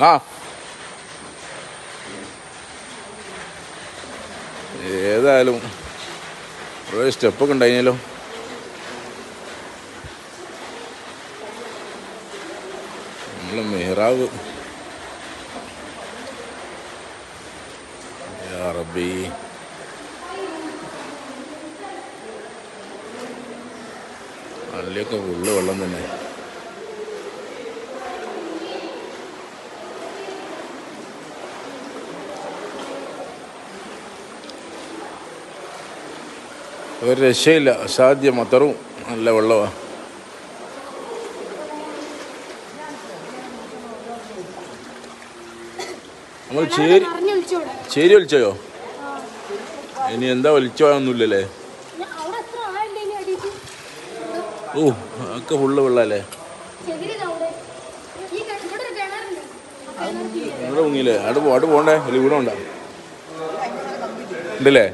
ആ. ഏതായാലും ഒരു സ്റ്റെപ്പൊക്കെ ഉണ്ടായിനല്ലോ. നമ്മൾ മെഹ്റാവ് റബ്ബി. പള്ളിയൊക്കെ ഫുള്ള് വെള്ളം തന്നെ. ഒരു രക്ഷയില്ല. അസാധ്യം അത്രവും നല്ല വെള്ളമാണ് നമ്മൾ ചേരി ചേരി വലിച്ചോയോ ഇനി എന്താ വലിച്ചോയൊന്നുമില്ലല്ലേ ഓ ഒക്കെ ഫുള്ള് വെള്ളല്ലേ? ഇവിടെ മുങ്ങിയില്ലേ? അവിടെ അവിടെ പോകണ്ടേ വലിയ ഇവിടെ ഉണ്ടോ ഉണ്ടല്ലേ.